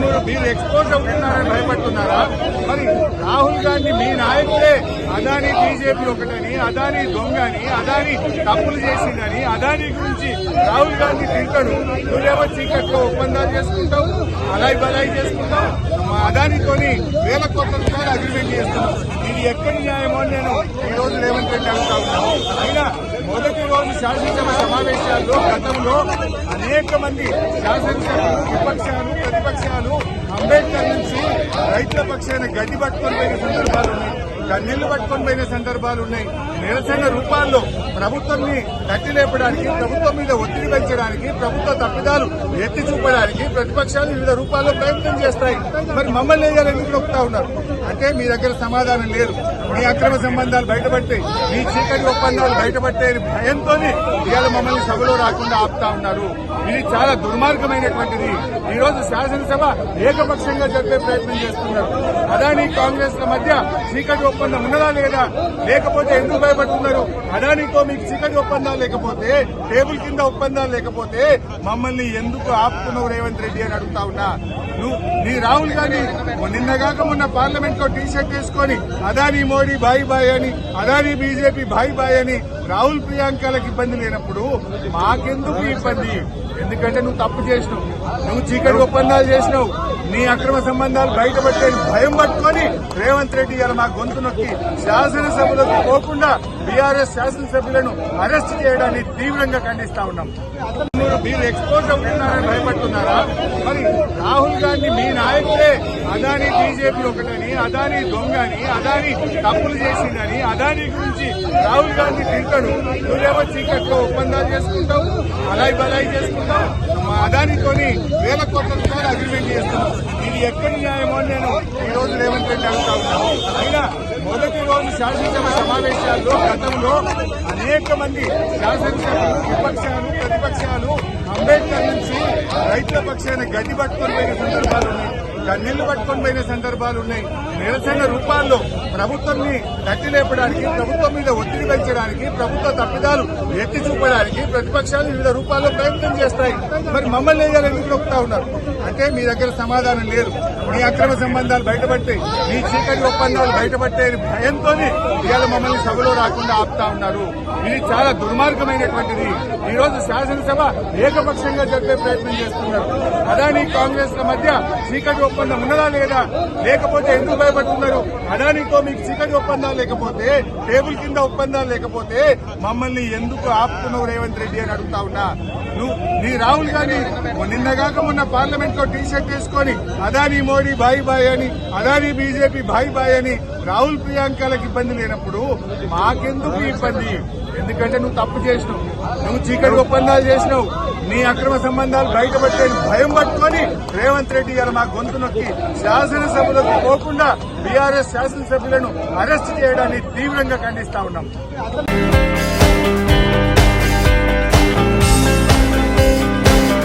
మీరు మీరు ఎక్స్పోజ్ అవుతున్నారని భయపడుతున్నారా? మరి రాహుల్ గాంధీ మీ నాయకులే అదాని బీజేపీ ఒకటని అదాని దొంగని అదాని తప్పులు చేసిందని అదాని గురించి రాహుల్ గాంధీ తింటాడు నువ్వేమో చీకట్లో? ఒప్పందాలు చేసుకుంటావు అలాయి బలాయి చేసుకుంటావు. మా అదానితోని వేల కోట్ల రూపాయలు అగ్రిమెంట్ చేస్తున్నావు. ఇది ఎక్కడి న్యాయమో నేను ఈ రోజు రేవంత్ రెడ్డి అడుగుతా ఉన్నాను. అయినా మొదటి రోజు శాసనసభ సమావేశాల్లో గతంలో అనేక మంది శాసనసభ విపక్షాలు ప్రతిపక్షాలు అంబేద్కర్ నుంచి రైతుల పక్షాన గడ్డి పట్టుకొని పోయిన సందర్భాలు ఉన్నాయి. కన్నీళ్ళు పట్టుకొని పోయిన సందర్భాలు ఉన్నాయి. నిరసన రూపాల్లో ప్రభుత్వాన్ని తట్టి లేపడానికి ప్రభుత్వం మీద ఒత్తిడి పెంచడానికి ప్రభుత్వ తప్పిదాలు ఎత్తి చూపడానికి ప్రతిపక్షాలు వివిధ రూపాల్లో ప్రయత్నం చేస్తాయి. మరి మమ్మల్ని వేయాలని ఎందుకు నొప్పుతా ఉన్నారు? అంటే మీ దగ్గర సమాధానం లేదు. మీ అక్రమ సంబంధాలు బయటపడతాయి మీ చీకటి ఒప్పందాలు బయటపట్టే భయంతో ఇవాళ మమ్మల్ని సభలో రాకుండా ఆపుతా ఉన్నారు. ఇది చాలా దుర్మార్గమైనటువంటిది. ఈ రోజు శాసనసభ ఏకపక్షంగా జరిపే ప్రయత్నం చేస్తున్నారు. అదాని కాంగ్రెస్ మధ్య చీకటి ఒప్పందం ఉన్నదా లేదా లేకపోతే ఎందుకు భయపడుతున్నారు. అదానితో మీకు చీకటి ఒప్పందాలు లేకపోతే టేబుల్ కింద ఒప్పందాలు లేకపోతే మమ్మల్ని ఎందుకు ఆపుకున్నావు రేవంత్ రెడ్డి అని అడుగుతా ఉన్నా? నువ్వు నీ రాహుల్ గాంధీ నిన్నగాక మొన్న పార్లమెంట్లో టీ షర్ట్ వేసుకొని అదాని మోడీ బాయ్ బాయ్ అని అదాని బీజేపీ బాయ్ బాయ్ అని రాహుల్ ప్రియాంకలకు ఇబ్బంది లేనప్పుడు మాకెందుకు ఇబ్బంది? ఎందుకంటే నువ్వు తప్పు చేసినావు. నువ్వు చీకటి ఒప్పందాలు చేసినావు. నీ అక్రమ సంబంధాలు బయటపట్టే భయం పట్టుకొని రేవంత్ రెడ్డి గారు మా గొంతు నొక్కి శాసనసభలకు పోకుండా బీఆర్ఎస్ శాసనసభ్యులను అరెస్ట్ చేయడాన్ని తీవ్రంగా ఖండిస్తా ఉన్నాం. మీరు- మీరు ఎక్స్పోజ్ అవుతున్నారని భయపడుతున్నారా? మరి రాహుల్ గాంధీ మీ నాయకులే అదాని బీజేపీ ఒకటని అదాని దొంగని అదాని తప్పులు చేసిందని అదాని గురించి రాహుల్ గాంధీ తింటాడు నువ్వేమో చీకట్లో ఒప్పందాలు చేసుకుంటావు అలాయి బలాయి చేసుకుంటావు. మా అదానితోని వేల కోట్ల రూపాయలు అగ్రిమెంట్ చేస్తున్నాం. ఇది ఎక్కడి న్యాయమో నేను ఈ రోజు రేవంత్ రెడ్డి అడుగుతా ఉన్నాను. అయినా మొదటి రోజు శాసనసభ సమావేశాల్లో గతంలో అనేక మంది శాసనసభ విపక్షాలు ప్రతిపక్షాలు అంబేద్కర్ నుంచి రైతుల పక్షాన్ని గడ్డి పట్టుకొని పోయిన సందర్భాలు ఉన్నాయి. కన్నీళ్ళు పట్టుకొని పోయిన సందర్భాలు ఉన్నాయి. నిరసన రూపాల్లో ప్రభుత్వాన్ని గట్టి లేపడానికి ప్రభుత్వం మీద ఒత్తిడి పెంచడానికి ప్రభుత్వ తప్పిదాలు ఎత్తి చూపడానికి ప్రతిపక్షాలు వివిధ రూపాల్లో ప్రయత్నం చేస్తాయి. మరి మమ్మల్ని వేయాలని ఎందుకు నొక్కుతా ఉన్నారు? అంటే మీ దగ్గర సమాధానం లేదు. మీ అక్రమ సంబంధాలు బయటపడతాయి. మీ చీకటి ఒప్పందాలు బయటపట్టే భయంతో ఇవాళ మమ్మల్ని సభలో రాకుండా ఆపుతా ఉన్నారు. ఇది చాలా దుర్మార్గమైనటువంటిది. ఈ రోజు శాసనసభ ఏకపక్షంగా జరిపే ప్రయత్నం చేస్తున్నారు. అదాని కాంగ్రెస్ మధ్య చీకటి ఒప్పందం ఉన్నదా లేదా? లేకపోతే ఎందుకు భయపడుతున్నారు? అదానితో మీకు చీకటి ఒప్పందాలు లేకపోతే టేబుల్ కింద ఒప్పందాలు లేకపోతే మమ్మల్ని ఎందుకు ఆపుతున్నావు రేవంత్ రెడ్డి అని అడుగుతా ఉన్నా? నువ్వు నీ రాహుల్ గాంధీ నిన్నగాక మొన్న పార్లమెంట్లో టీ షర్ట్ వేసుకొని అదాని మోడీ బాయ్ బాయ్ అని అదాని బీజేపీ బాయ్ బాయ్ అని రాహుల్ ప్రియాంకలకు ఇబ్బంది లేనప్పుడు మాకెందుకు ఇబ్బంది? ఎందుకంటే నువ్వు తప్పు చేసినావు. నువ్వు చీకటి ఒప్పందాలు చేసినావు. నీ అక్రమ సంబంధాలు బయటపట్టే భయం పట్టుకొని రేవంత్ రెడ్డి గారు మా గొంతు నొక్కి శాసనసభలకు పోకుండా బీఆర్ఎస్ శాసనసభ్యులను అరెస్ట్ చేయడాన్ని తీవ్రంగా ఖండిస్తా ఉన్నాం.